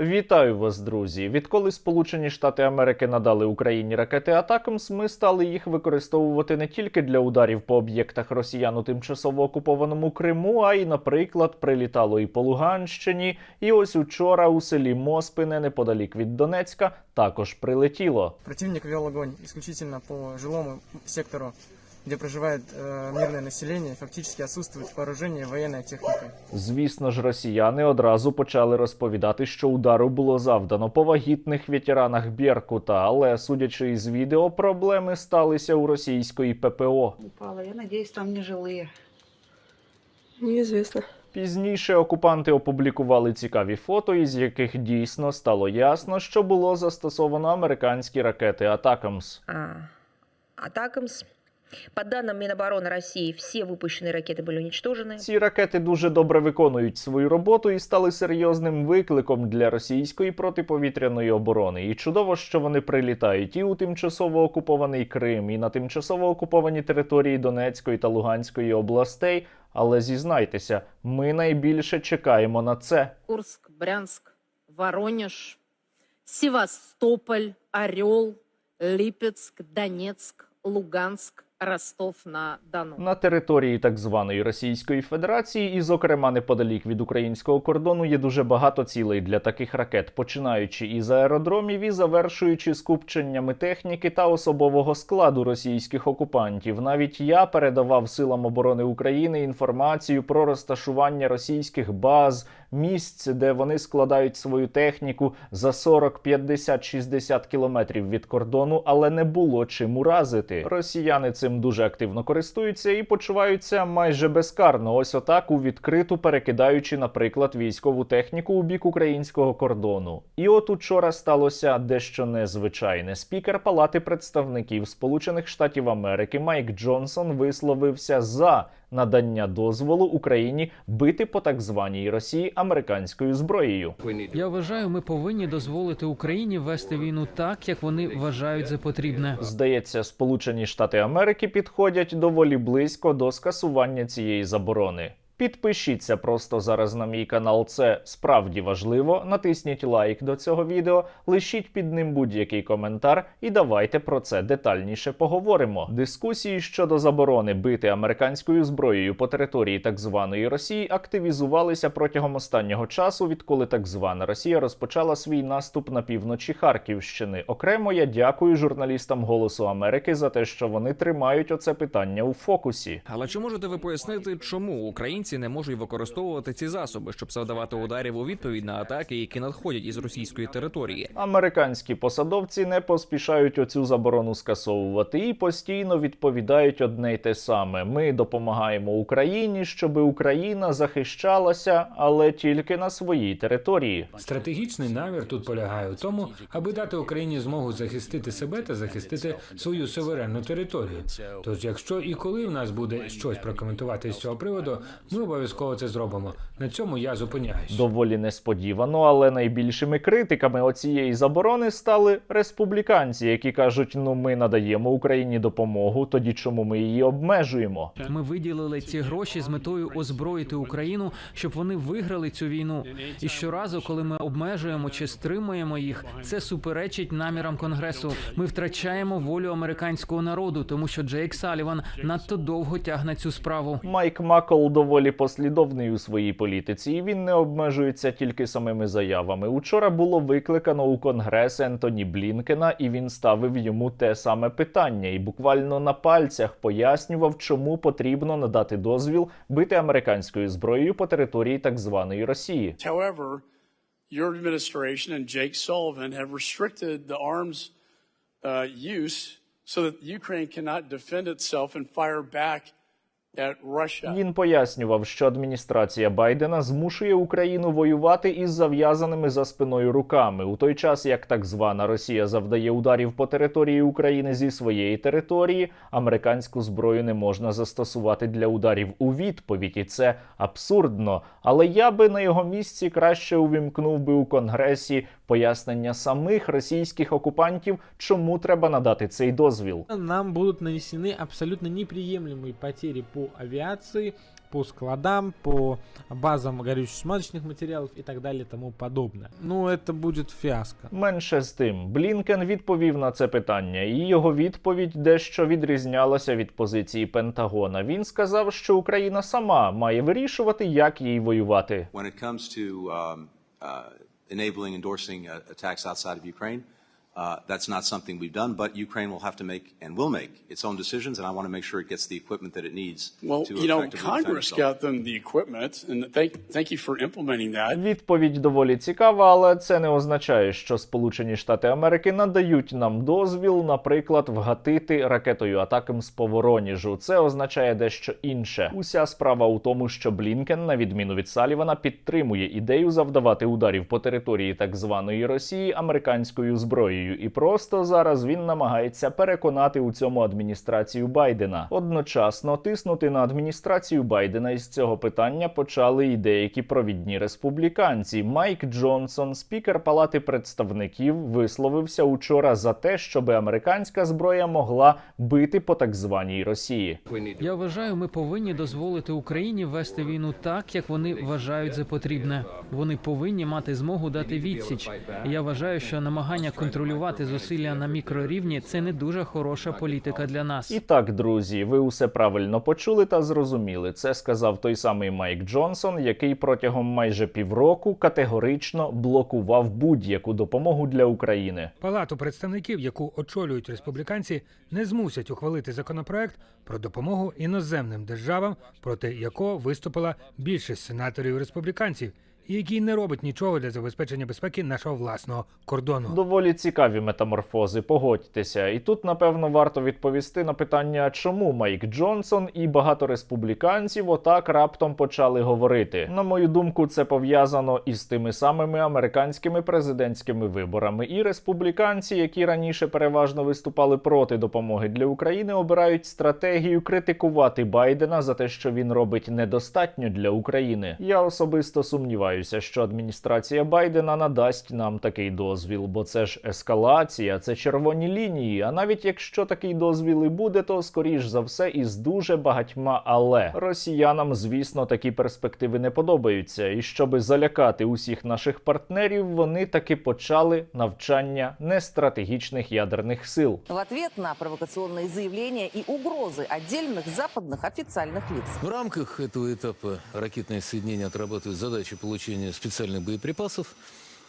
Вітаю вас, друзі! Відколи Сполучені Штати Америки надали Україні ракети Атакамс, ми стали їх використовувати не тільки для ударів по об'єктах росіян у тимчасово окупованому Криму, а й, наприклад, прилітало і по Луганщині. І ось учора у селі Моспине, неподалік від Донецька, також прилетіло. Противник вел огонь исключительно по жилому сектору, где проживает э, мирное население. Фактически отсутствует вооружение и военная. Звісно ж, росіяни одразу почали розповідати, що удару було завдано по вагітних ветеранах Беркута, але судячи із відео, проблеми сталися у російської ППО. упала. Я надеюсь, там не жилые. Неизвестно. Пізніше окупанти опублікували цікаві фото, із яких дійсно стало ясно, що було застосовано американські ракети Атакамс. А, Атакамс. По данным Минобороны России, все выпущенные ракеты были уничтожены. Ці ракети дуже добре виконують свою роботу і стали серйозним викликом для російської протиповітряної оборони. І чудово, що вони прилітають і у тимчасово окупований Крим, і на тимчасово окуповані території Донецької та Луганської областей. Але зізнайтеся, ми найбільше чекаємо на це. Курск, Брянск, Воронеж, Севастополь, Орел, Липецк, Донецк, Луганск, Ростов-на-Дону. На території так званої Російської Федерації, і, зокрема, неподалік від українського кордону, є дуже багато цілей для таких ракет, починаючи із аеродромів і завершуючи скупченнями техніки та особового складу російських окупантів. Навіть я передавав силам оборони України інформацію про розташування російських баз, місць, де вони складають свою техніку за 40, 50, 60 кілометрів від кордону, але не було чим уразити. Росіяни цим дуже активно користуються і почуваються майже безкарно. Ось отак у відкриту перекидаючи, наприклад, військову техніку у бік українського кордону. І от учора сталося дещо незвичайне. Спікер Палати представників Сполучених Штатів Америки Майк Джонсон висловився за надання дозволу Україні бити по так званій Росії американською зброєю. Я вважаю, ми повинні дозволити Україні вести війну так, як вони вважають за потрібне. Здається, Сполучені Штати Америки підходять доволі близько до скасування цієї заборони. Підпишіться просто зараз на мій канал. Це справді важливо. Натисніть лайк до цього відео, лишіть під ним будь-який коментар, і давайте про це детальніше поговоримо. Дискусії щодо заборони бити американською зброєю по території так званої Росії активізувалися протягом останнього часу, відколи так звана Росія розпочала свій наступ на півночі Харківщини. Окремо я дякую журналістам Голосу Америки за те, що вони тримають оце питання у фокусі. Але чи можете ви пояснити, чому українці не можуть використовувати ці засоби, щоб завдавати ударів у відповідь на атаки, які надходять із російської території? Американські посадовці не поспішають оцю заборону скасовувати і постійно відповідають одне й те саме: ми допомагаємо Україні, щоб Україна захищалася, але тільки на своїй території. Стратегічний намір тут полягає у тому, аби дати Україні змогу захистити себе та захистити свою суверенну територію. Тож, якщо і коли в нас буде щось прокоментувати з цього приводу, ми обов'язково це зробимо. На цьому я зупиняюсь. Доволі несподівано, але найбільшими критиками оцієї заборони стали республіканці, які кажуть: ну ми надаємо Україні допомогу, тоді чому ми її обмежуємо? Ми виділили ці гроші з метою озброїти Україну, щоб вони виграли цю війну. І щоразу, коли ми обмежуємо чи стримуємо їх, це суперечить намірам конгресу. Ми втрачаємо волю американського народу, тому що Джейк Саліван надто довго тягне цю справу. Майк Макл доволі послідовний у своїй політиці, і він не обмежується тільки самими заявами. Учора було викликано у конгрес Ентоні Блінкена, і він ставив йому те саме питання, і буквально на пальцях пояснював, чому потрібно надати дозвіл бити американською зброєю по території так званої Росії. However, your administration and Jake Sullivan have restricted the arms uh, use so that Ukraine cannot defend itself and fire back. Він пояснював, що адміністрація Байдена змушує Україну воювати із зав'язаними за спиною руками, у той час як так звана Росія завдає ударів по території України зі своєї території, американську зброю не можна застосувати для ударів у відповідь, і це абсурдно. Але я би на його місці краще увімкнув би у конгресі пояснення самих російських окупантів, чому треба надати цей дозвіл. Нам будут нанесены абсолютно неприемлемые потери по по авиации, по складам, по базам горюче-смазочных материалов и так далее и тому подобное. Ну, это будет фиаско. Менше з тим, Блінкен відповів на це питання, і його відповідь дещо відрізнялася від позиції Пентагона. Він сказав, що Україна сама має вирішувати, як їй воювати. When it comes to um, uh, enabling, endorsing uh, attacks outside of Ukraine, that's not something we've done, but Ukraine will have to make and will make its own decisions, and I want to make sure it gets the equipment that it needs Well, to you know, Congress got them the equipment, and thank, thank you for implementing that. Відповідь доволі цікава, але це не означає, що Сполучені Штати Америки надають нам дозвіл, наприклад, вгатити ракетою Атакамс по Вороніжу. Це означає дещо інше. Уся справа у тому, що Блінкен, на відміну від Салівана, підтримує ідею завдавати ударів по території так званої Росії американською зброєю, і просто зараз він намагається переконати у цьому адміністрацію Байдена. Одночасно тиснути на адміністрацію Байдена із цього питання почали і деякі провідні республіканці. Майк Джонсон, спікер Палати представників, висловився учора за те, щоб американська зброя могла бити по так званій Росії. Я вважаю, ми повинні дозволити Україні вести війну так, як вони вважають за потрібне. Вони повинні мати змогу дати відсіч. Я вважаю, що намагання контролювати зусилля на мікрорівні це не дуже хороша політика для нас. І так, друзі, ви усе правильно почули та зрозуміли. Це сказав той самий Майк Джонсон, який протягом майже півроку категорично блокував будь-яку допомогу для України. Палату представників, яку очолюють республіканці, не змусять ухвалити законопроект про допомогу іноземним державам, проти якого виступила більшість сенаторів республіканців, який не робить нічого для забезпечення безпеки нашого власного кордону. Доволі цікаві метаморфози, погодьтеся. І тут, напевно, варто відповісти на питання, чому Майк Джонсон і багато республіканців отак раптом почали говорити. На мою думку, це пов'язано із тими самими американськими президентськими виборами. І республіканці, які раніше переважно виступали проти допомоги для України, обирають стратегію критикувати Байдена за те, що він робить недостатньо для України. Я особисто сумніваюся, що адміністрація Байдена надасть нам такий дозвіл, бо це ж ескалація, це червоні лінії. А навіть якщо такий дозвіл і буде, то скоріш за все із дуже багатьма але росіянам, звісно, такі перспективи не подобаються. І щоби залякати усіх наших партнерів, вони таки почали навчання нестратегічних ядерних сил. В ответ на провокационные заявления и угрозы отдельных западных официальных лиц. В рамках этого этапа ракетные соединения отрабатывают задачи получения специальных боеприпасов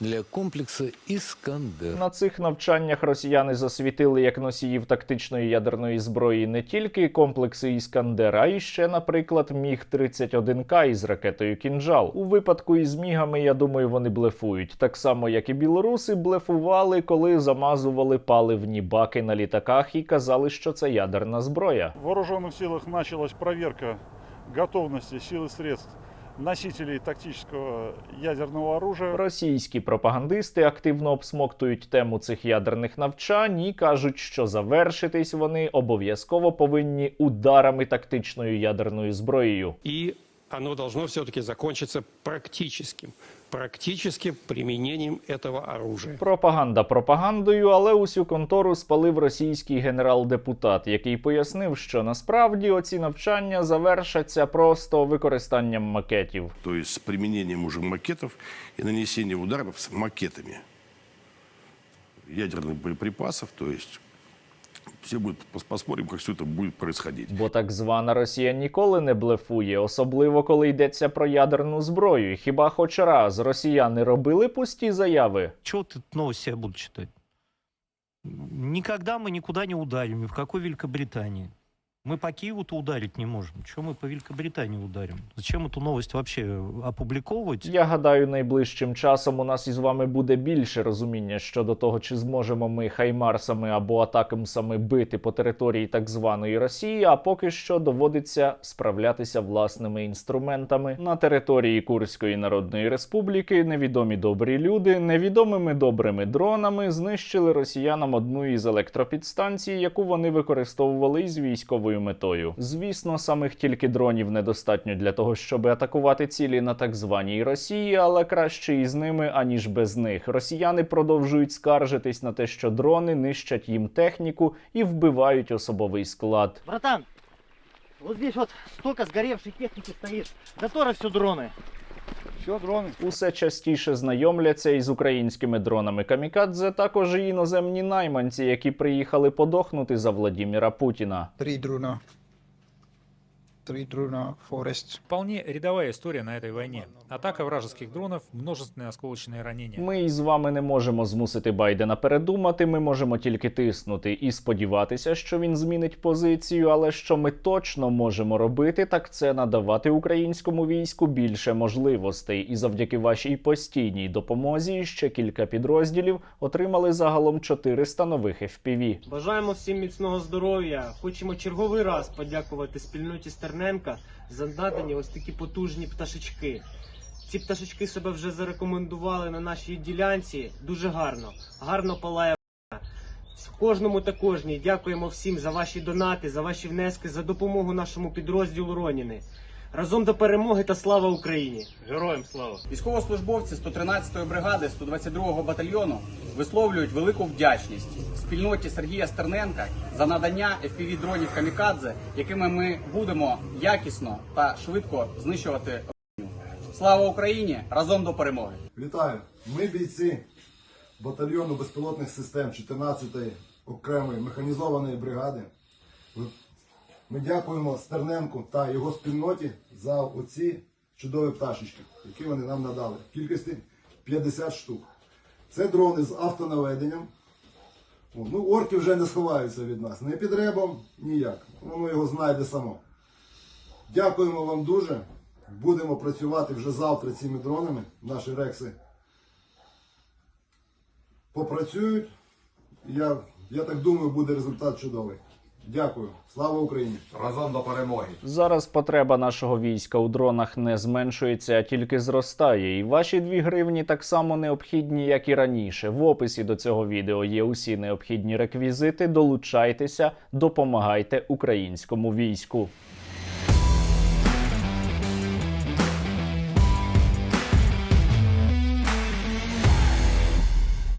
для комплекса «Искандер». На цих навчаннях росіяни засвітили як носіїв тактичної ядерної зброї не тільки комплекси Іскандер, а й ще, наприклад, Міг 31 к із ракетою Кінжал. У випадку із мігами, я думаю, вони блефують. Так само, як і білоруси блефували, коли замазували паливні баки на літаках і казали, що це ядерна зброя. В вооруженных силах началась проверка готовности сил и средств носителей тактического ядерного оружия. Російські пропагандисти активно обсмоктують тему цих ядерних навчань і кажуть, що завершитись вони обов'язково повинні ударами тактичною ядерною зброєю. И оно должно все-таки закончиться практическим, практическим применением этого оружия. Пропаганда пропагандою, але усю контору спалив російський генерал-депутат, який пояснив, що насправді оці навчання завершаться просто використанням макетів. То есть с применением уже макетов и нанесением ударов с макетами ядерных боеприпасов, то есть все будет, пос- посмотрим, как все это будет происходить. Бо так звана Росія ніколи не блефує, особливо коли йдеться про ядерну зброю. Хіба хоч раз росіяни робили пусті заяви? Чего ты новости я буду читать? Никогда мы никуда не ударим, ни в какой Великобритании. Мы по Киеву-то ударить не можем. Чего мы по Великобритании ударим? Зачем эту новость вообще опубликовывать? Я гадаю, найближчим часом у нас із вами буде більше розуміння щодо того, чи зможемо ми хаймарсами або атакамсами бити по території так званої Росії. А поки що доводиться справлятися власними інструментами на території Курської Народної Республіки. Невідомі добрі люди невідомими добрими дронами знищили росіянам одну із електропідстанцій, яку вони використовували із військовою метою. Звісно, самих тільки дронів недостатньо для того, щоб атакувати цілі на так званій Росії, але краще із ними аніж без них. Росіяни продовжують скаржитись на те, що дрони нищать їм техніку і вбивають особовий склад. Братан, ось здесь от столько сгоревшей техніки стоїть, Да тоже все дроны. Все дрони. Усе частіше знайомляться із українськими дронами камікадзе, також і іноземні найманці, які приїхали подохнути за Владіміра Путіна. Три дрона. Три дрона Форест. Вполне рядовая история на этой войне. Атака вражеских дронов, множественные осколочные ранения. Ми із вами не можемо змусити Байдена передумати. Ми можемо тільки тиснути і сподіватися, що він змінить позицію. Але що ми точно можемо робити, так це надавати українському війську більше можливостей. І завдяки вашій постійній допомозі ще кілька підрозділів отримали загалом 400 нових FPV. Бажаємо всім міцного здоров'я. Хочемо черговий раз подякувати спільноті Стерненка за надані ось такі потужні пташечки. Ці пташечки себе вже зарекомендували на нашій ділянці дуже гарно. Гарно палає. Кожному та кожній дякуємо всім за ваші донати, за ваші внески, за допомогу нашому підрозділу Роніни. Разом до перемоги та слава Україні! Героям слава! Військовослужбовці 113-ї бригади 122-го батальйону висловлюють велику вдячність спільноті Сергія Стерненка за надання fpv дронів камікадзе, якими ми будемо якісно та швидко знищувати. Слава Україні! Разом до перемоги! Вітаю! Ми бійці батальйону безпілотних систем 14-ї окремої механізованої бригади. Ми дякуємо Стерненку та його спільноті за оці чудові пташечки, які вони нам надали в кількості 50 штук. Це дрони з автонаведенням. Ну, орки вже не сховаються від нас. Не під ребом, ніяк. Воно його знайде само. Дякуємо вам дуже. Будемо працювати вже завтра цими дронами. Наші рекси попрацюють. Я, я так думаю, буде результат чудовий. Дякую. Слава Україні! Разом до перемоги! Зараз потреба нашого війська у дронах не зменшується, а тільки зростає. І ваші дві гривні так само необхідні, як і раніше. В описі до цього відео є усі необхідні реквізити. Долучайтеся, допомагайте українському війську.